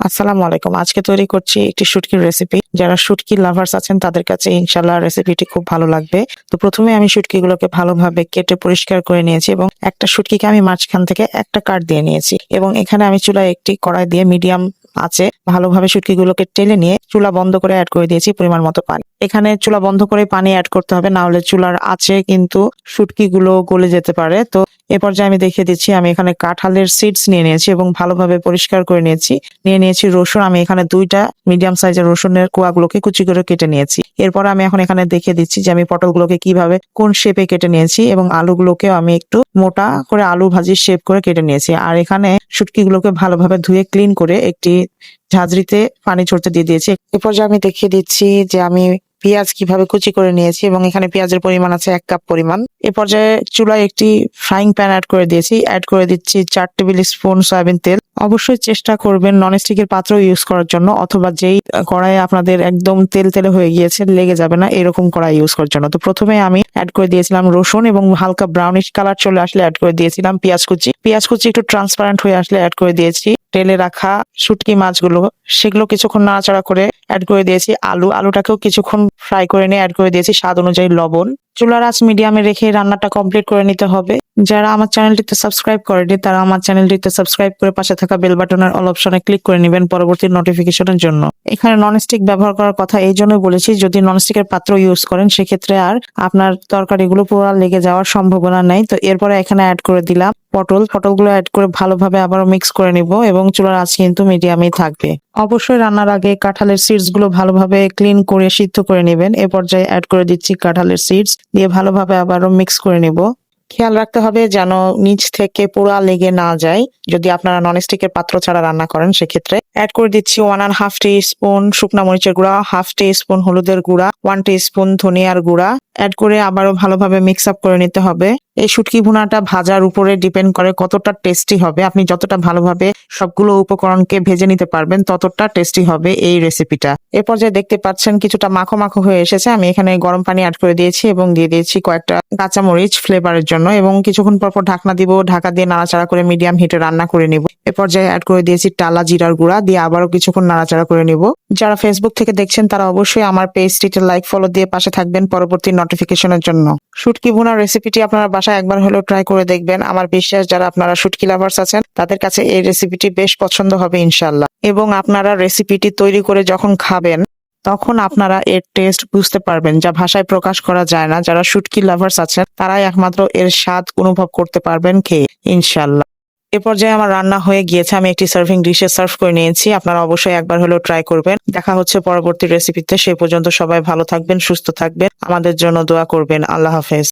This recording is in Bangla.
আসসালামু আলাইকুম। আজকে তৈরি করছি একটি শুটকির রেসিপি যারা শুটকি লাভার্স আছেন, তাদের কাছে ইনশাল্লাহ রেসিপিটি খুব ভালো লাগবে। তো প্রথমে আমি শুটকিগুলোকে ভালোভাবে কেটে পরিষ্কার করে নিয়েছি এবং একটা শুটকিকে আমি মাঝখান থেকে একটা কাট দিয়ে নিয়েছি এবং এখানে আমি চুলায় একটি কড়াই দিয়ে মিডিয়াম আছে। ভালোভাবে শুটকিগুলোকে টেলে নিয়ে চুলা বন্ধ করে অ্যাড করে দিয়েছি পরিমাণ মতো পানি। এখানে চুলা বন্ধ করে পানি অ্যাড করতে হবে না হলে চুলার আছে কিন্তু শুটকিগুলো গলে যেতে পারে। তো এ পর্যায়ে আমি দেখিয়ে দিচ্ছি, আমি এখানে কাঁঠালের সিডস নিয়ে নিয়েছি এবং ভালোভাবে পরিষ্কার করে নিয়েছি। নিয়ে নিয়েছি রসুন, আমি এখানে দুইটা মিডিয়াম সাইজের রসুনের কোয়াগুলোকে কুচি করে কেটে নিয়েছি। এরপর আমি এখন এখানে দেখিয়ে দিচ্ছি যে আমি পটলগুলোকে কীভাবে কোন শেপে কেটে নিয়েছি এবং আলুগুলোকেও আমি একটু মোটা করে আলু ভাজির শেপ করে কেটে নিয়েছি। আর এখানে শুটকিগুলোকে ভালোভাবে ধুয়ে ক্লিন করে একটি ঝাঁঝরিতে পানি ছড়তে দিয়ে দিয়েছি। এরপর যে আমি দেখিয়ে দিচ্ছি যে আমি পেঁয়াজ কীভাবে কুচি করে নিয়েছি এবং এখানে পেঁয়াজের পরিমাণ আছে এক কাপ পরিমাণ। এ পর্যায়ে চুলায় একটি ফ্রাইং প্যান অ্যাড করে দিয়েছি। অ্যাড করে দিচ্ছি চার টেবিল স্পুন সয়াবিন তেল। অবশ্যই চেষ্টা করবেন ননস্টিকের পাত্র ইউজ করার জন্য, অথবা যেই কড়াইয়ে আপনাদের একদম তেল তেলে হয়ে গিয়েছে, লেগে যাবে না এরকম কড়াই ইউজ করার জন্য। তো প্রথমে আমি অ্যাড করে দিয়েছিলাম রসুন এবং হালকা ব্রাউনিশ কালার চলে আসলে অ্যাড করে দিয়েছিলাম পেঁয়াজ কুচি। পেঁয়াজ কুচি একটু ট্রান্সপারেন্ট হয়ে আসলে অ্যাড করে দিয়েছি। তেলে রাখা শুটকি মাছগুলো, সেগুলো কিছুক্ষণ নাড়াচাড়া করে অ্যাড করে দিয়েছি আলু। আলুটাকেও কিছুক্ষণ ফ্রাই করে নিয়ে অ্যাড করে দিয়েছি স্বাদ অনুযায়ী লবণ। চুলার আঁচ মিডিয়ামে রেখে রান্নাটা কমপ্লিট করে নিতে হবে। যারা আমার চ্যানেলটিতে সাবস্ক্রাইব করেনি, তারা আমার চ্যানেলটিতে সাবস্ক্রাইব করে পাশে থাকা বেল বাটনের অল অপশনে ক্লিক করে নেবেন পরবর্তী নোটিফিকেশনের জন্য। এখানে ননস্টিক ব্যবহার করার কথা এই জন্য বলেছি, যদি ননস্টিকের পাত্র ইউজ করেন, সেক্ষেত্রে আর আপনার তরকারিগুলো পুরো লেগে যাওয়ার সম্ভাবনা নেই। তো এরপরে এখানে অ্যাড করে দিলাম পটল, পটলগুলো অ্যাড করে ভালোভাবে আবারও মিক্স করে নিব এবং চুলার আঁচ কিন্তু মিডিয়ামেই থাকবে। অবশ্যই রান্নার আগে কাঁঠালের সিডসগুলো ভালোভাবে ক্লিন করে সিদ্ধ করে নেবেন। এ পর্যায়ে অ্যাড করে দিচ্ছি কাঁঠালের সিডস দিয়ে ভালোভাবে আবারও মিক্স করে নিব। খেয়াল রাখতে হবে যেন নিচ থেকে পোড়া লেগে না যায়। যদি আপনারা ননস্টিকের পাত্র ছাড়া রান্না করেন, সেক্ষেত্রে অ্যাড করে দিচ্ছি one and half teaspoon শুকনা মরিচের গুঁড়া হাফ টি স্পুন হলুদের গুঁড়া ওয়ান টি স্পুন ধনিয়ার গুঁড়া। অ্যাড করে আবারও ভালোভাবে মিক্স আপ করে নিতে হবে। এই শুটকি ভুনাটা ভাজার উপরে ডিপেন্ড করে কতটা টেস্টি হবে। আপনি যতটা ভালোভাবে সবগুলো উপকরণকে ভেজে নিতে পারবেন, ততটা টেস্টি হবে এই রেসিপিটা এ পর্যায়ে দেখতে পাচ্ছেন কিছুটা মাখো মাখো হয়ে এসেছে। আমি এখানে গরম পানি অ্যাড করে দিয়েছি এবং দিয়ে দিয়েছি কয়েকটা কাঁচামরিচ ফ্লেভারের জন্য। এবং কিছুক্ষণ পর পর ঢাকনা দিব, ঢাকা দিয়ে নাড়াচাড়া করে মিডিয়াম হিটে রান্না করে নিব। এ পর্যায়ে অ্যাড করে দিয়েছি টালা জিরার গুঁড়া, দিয়ে আবারও কিছুক্ষণ নাড়াচাড়া করে নিব। যারা ফেসবুক থেকে দেখছেন, তারা অবশ্যই আমার পেজটিতে লাইক ফলো দিয়ে পাশে থাকবেন পরবর্তী নোটিফিকেশনের জন্য। শুটকি ভুনার রেসিপিটি আপনারা বাসায় একবার হলেও ট্রাই করে দেখবেন। আমার বিশ্বাস, যারা আপনারা শুটকি লাভার্স আছেন, তাদের কাছে এই রেসিপিটি বেশ পছন্দ হবে ইনশাল্লাহ এবং আপনারা রেসিপিটি তৈরি করে যখন খাবেন তখন আপনারা এর টেস্ট বুঝতে পারবেন, যা ভাষায় প্রকাশ করা যায় না। যারা শুটকি লাভার্স আছেন, তারাই একমাত্র এর স্বাদ অনুভব করতে পারবেন খেয়ে ইনশাল্লাহ এ পর্যায়ে আমার রান্না হয়ে গিয়েছে, আমি একটি সার্ভিং ডিশে সার্ভ করে নিয়েছি। আপনারা অবশ্যই একবার হলেও ট্রাই করবেন। দেখা হচ্ছে পরবর্তী রেসিপিতে সেই পর্যন্ত সবাই ভালো থাকবেন, সুস্থ থাকবেন। আমাদের জন্য দোয়া করবেন। আল্লাহ হাফেজ।